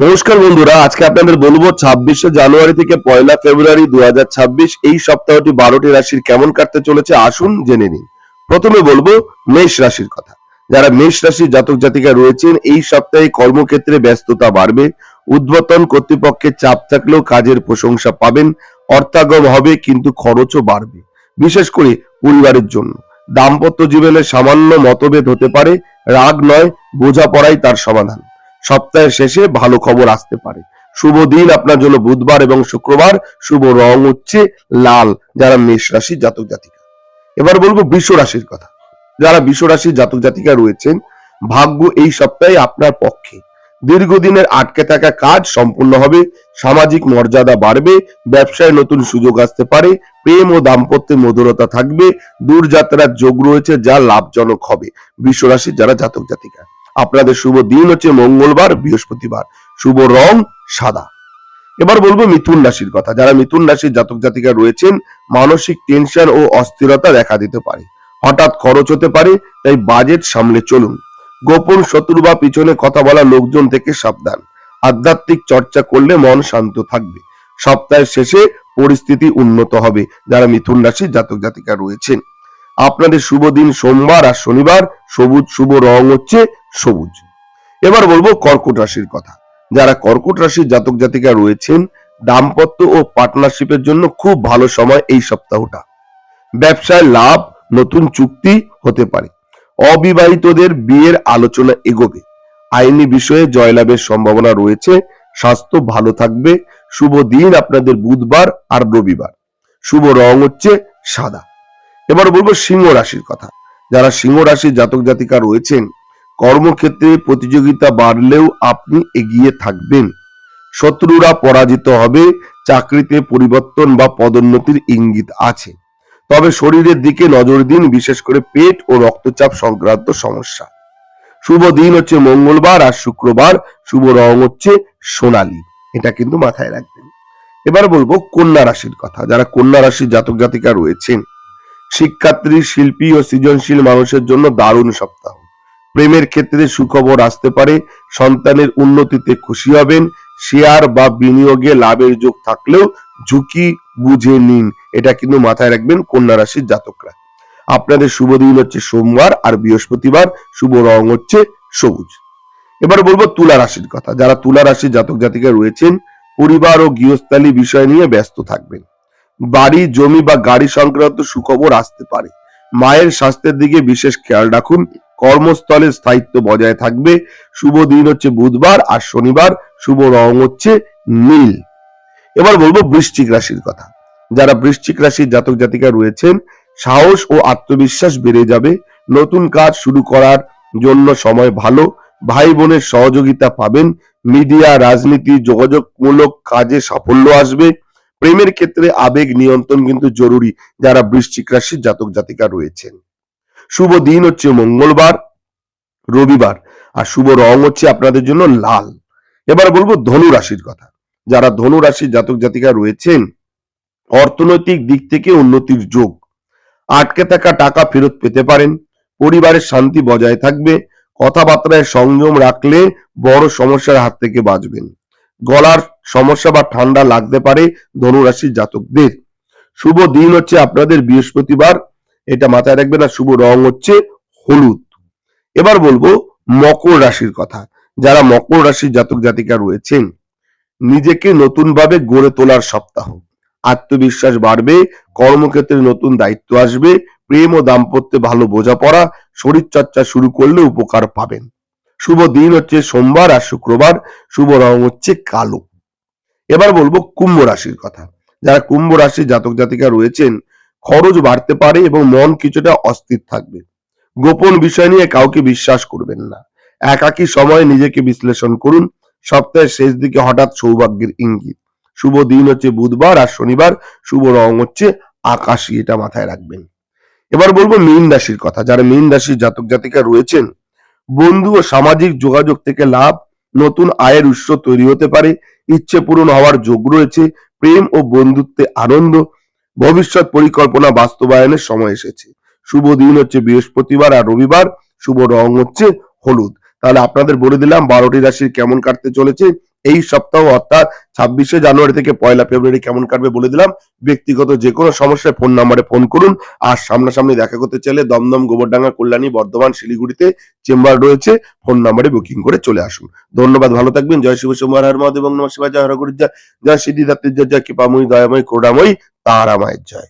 নমস্কার বন্ধুরা, আজকে আপনাদের বলব ছাব্বিশে জানুয়ারি থেকে পয়লা ফেব্রুয়ারি দু এই সপ্তাহটি বারোটি রাশির কেমন কাটতে চলেছে আসুন জেনে নিন। প্রথমে বলব মেষ রাশির কথা। যারা মেষ রাশির জাতক জাতিকা রয়েছেন, এই সপ্তাহে কর্মক্ষেত্রে ব্যস্ততা বাড়বে, উদ্বোধন কর্তৃপক্ষের চাপ থাকলেও কাজের প্রশংসা পাবেন, অর্থাগম হবে কিন্তু খরচও বাড়বে, বিশেষ করে পরিবারের জন্য। দাম্পত্য জীবনে সামান্য মতভেদ হতে পারে, রাগ নয়, বোঝাপড়াই তার সমাধান। সপ্তাহের শেষে ভালো খবর আসতে পারে। শুভ দিন আপনার জন্য বুধবার এবং শুক্রবার। শুভ রং হচ্ছে লাল, যারা মেষ রাশির জাতক জাতিকা। এবার বলব বৃষ রাশির কথা। যারা বৃষ রাশির জাতক জাতিকা রয়েছেন, ভাগ্য এই সপ্তাহে আপনার পক্ষে। দীর্ঘদিনের আটকে থাকা কাজ সম্পূর্ণ হবে, সামাজিক মর্যাদা বাড়বে, ব্যবসায় নতুন সুযোগ আসতে পারে, প্রেম ও দাম্পত্যে মধুরতা থাকবে, দূরযাত্রার যোগ রয়েছে যা লাভজনক হবে। বৃষ রাশির যারা জাতক জাতিকা। আপনাদের শুভ দিন হচ্ছে মঙ্গলবার, বৃহস্পতিবার। শুভ রং সাদা। এবার বলব মিথুন রাশির কথা। যারা মিথুন রাশির জাতক জাতিকা রয়েছেন, মানসিক টেনশন ও অস্থিরতা দেখা দিতে পারে। হঠাৎ খরচ হতে পারে, তাই বাজেট সামলে চলুন। গোপন শত্রু বা পিছনে কথা বলা লোকজন থেকে সাবধান। আধ্যাত্মিক চর্চা করলে মন শান্ত থাকবে। সপ্তাহের শেষে পরিস্থিতি উন্নত হবে, যারা মিথুন রাশির জাতক জাতিকা রয়েছেন। আপনাদের শুভ দিন সোমবার আর শনিবার। সবুজ শুভ রং হচ্ছে সবুজ। এবার বলব কর্কট রাশির কথা। যারা কর্কট রাশির জাতক জাতিকা রয়েছেন, দাম্পত্য ও পার্টনারশিপের জন্য খুব ভালো সময় এই সপ্তাহটা। ব্যবসায় লাভ, নতুন চুক্তি হতে পারে। অবিবাহিতদের বিয়ের আলোচনা এগোবে। আইনি বিষয়ে জয়লাভের সম্ভাবনা রয়েছে। স্বাস্থ্য ভালো থাকবে। শুভ দিন আপনাদের বুধবার আর রবিবার। শুভ রং হচ্ছে সাদা। এবার বলব সিংহ রাশির কথা। যারা সিংহ রাশির জাতক জাতিকা রয়েছেন কর্মক্ষেত্রে প্রতিযোগিতা বাড়লেও আপনি এগিয়ে থাকবেন। শত্রুরা পরাজিত হবে, চাকরিতে পরিবর্তন বা পদোন্নতির ইঙ্গিত আছে। তবে শরীরের দিকে নজর দিন, বিশেষ করে পেট ও রক্তচাপ সংক্রান্ত সমস্যা। শুভ দিন হচ্ছে মঙ্গলবার আর শুক্রবার শুভ রং হচ্ছে সোনালী। এটা কিন্তু মাথায় রাখবেন। এবার বলব কন্যা রাশির কথা। যারা কন্যা রাশির জাতক জাতিকা রয়েছেন, শিক্ষার্থী, শিল্পী ও সৃজনশীল মানুষের জন্য দারুণ সপ্তাহ। প্রেমের ক্ষেত্রে সুখবর আসতে পারে, সন্তানের উন্নতিতে খুশি হবেন শেয়ার বা বিনিয়োগে লাভের যোগ থাকলেও ঝুঁকি বুঝে নিন। এটা কিন্তু মাথায় রাখবেন কন্যা রাশির জাতকরা। আপনাদের শুভ দিন হচ্ছে সোমবার আর বৃহস্পতিবার। শুভ রং হচ্ছে সবুজ। এবার বলব তুলা রাশির কথা। যারা তুলা রাশির জাতক জাতিকা রয়েছেন, পরিবার ও গৃহস্থালী বিষয় নিয়ে ব্যস্ত থাকবেন। বাড়ি, জমি বা গাড়ি সংক্রান্ত সুখবর আসতে পারে। মায়ের স্বাস্থ্যের দিকে বিশেষ খেয়াল রাখুন। কর্মস্থলে স্থায়িত্ব বজায় থাকবে। শুভ দিন হচ্ছে বুধবার আর শনিবার শুভ রং হচ্ছে নীল। এবার বলব বৃশ্চিক রাশির কথা। যারা বৃশ্চিক রাশির জাতক জাতিকা রয়েছেন, সাহস ও আত্মবিশ্বাস বেড়ে যাবে। নতুন কাজ শুরু করার জন্য সময় ভালো। ভাই বোনের সহযোগিতা পাবেন। মিডিয়া, রাজনীতি, যোগাযোগমূলক কাজে সাফল্য আসবে। প্রেমের ক্ষেত্রে আবেগ নিয়ন্ত্রণ কিন্তু জরুরি, যারা বৃশ্চিক রাশির জাতক জাতিকা রয়েছেন। শুভ দিন হচ্ছে মঙ্গলবার, রবিবার, আর শুভ রং হচ্ছে আপনাদের জন্য লাল। এবার বলব ধনু রাশির কথা। যারা ধনু রাশির জাতক জাতিকা রয়েছেন, অর্থনৈতিক দিক থেকে উন্নতির যোগ। আটকে থাকা টাকা ফেরত পেতে পারেন, পরিবারের শান্তি বজায় থাকবে, কথাবার্তায় সংযম রাখলে বড় সমস্যার হাত থেকে বাঁচবেন। গলার সমস্যা বা ঠান্ডা লাগতে পারে ধনুরাশির জাতকদের। শুভ দিন হচ্ছে আপনাদের বৃহস্পতিবার। এটা মাথায় রাখবেন আর শুভ রং হচ্ছে হলুদ। এবার বলব মকর রাশির কথা। যারা মকর রাশির জাতক জাতিকা রয়েছেন, নিজেকে নতুনভাবে গড়ে তোলার সপ্তাহ। আত্মবিশ্বাস বাড়বে, কর্মক্ষেত্রে নতুন দায়িত্ব আসবে, প্রেম ও দাম্পত্যে ভালো বোঝাপড়া শরীর চর্চা শুরু করলে উপকার পাবেন। শুভ দিন হচ্ছে সোমবার আর শুক্রবার। শুভ রং হচ্ছে কালো। এবার বলব কুম্ভ রাশির কথা। যারা কুম্ভ রাশির জাতক জাতিকা রয়েছেন, খরচ বাড়তে পারে এবং মন কিছুটা অস্থির থাকবে। গোপন বিষয় নিয়ে কাউকে বিশ্বাস করবেন না। একাকী সময়ে নিজেকে বিশ্লেষণ করুন। সপ্তাহের শেষ দিকে হঠাৎ সৌভাগ্যের ইঙ্গিত। শুভ দিন হচ্ছে বুধবার আর শনিবার, শুভ রং হচ্ছে আকাশি, এটা মাথায় রাখবেন। এবার বলব মীন রাশির কথা। যারা মীন রাশির জাতক জাতিকা রয়েছেন, বন্ধু ও সামাজিক যোগাযোগ থেকে লাভ নতুন আয়ের উৎস তৈরি হতে পারে, ইচ্ছে পূরণ হওয়ার যোগ রয়েছে, প্রেম ও বন্ধুত্বে আনন্দ, ভবিষ্যৎ পরিকল্পনা বাস্তবায়নের সময় এসেছে। শুভ দিন হচ্ছে বৃহস্পতিবার আর রবিবার, শুভ রং হচ্ছে হলুদ। তাহলে আপনাদের বলে দিলাম বারোটি রাশির কেমন কাটতে চলেছে এই সপ্তাহ অর্থাৎ ছাব্বিশে জানুয়ারি থেকে পয়লা ফেব্রুয়ারি কেমন কাটবে বলে দিলাম। ব্যক্তিগত যে কোনো সমস্যায় ফোন নাম্বারে ফোন করুন। আর সামনাসামনি দেখা করতে চাইলে দমদম, গোবরডাঙ্গা, কল্যাণী, বর্ধমান, শিলিগুড়িতে চেম্বার রয়েছে। ফোন নাম্বারে বুকিং করে চলে আসুন। ধন্যবাদ, ভালো থাকবেন। জয় শিব সোমবার হর মহাদেব নমঃ হরগুরি জয় জয়। সিদ্ধিদাত্রী জয়। জয় কৃপাময়ী, দয়াময়ী করুণাময়ী তারামায়ের জয়।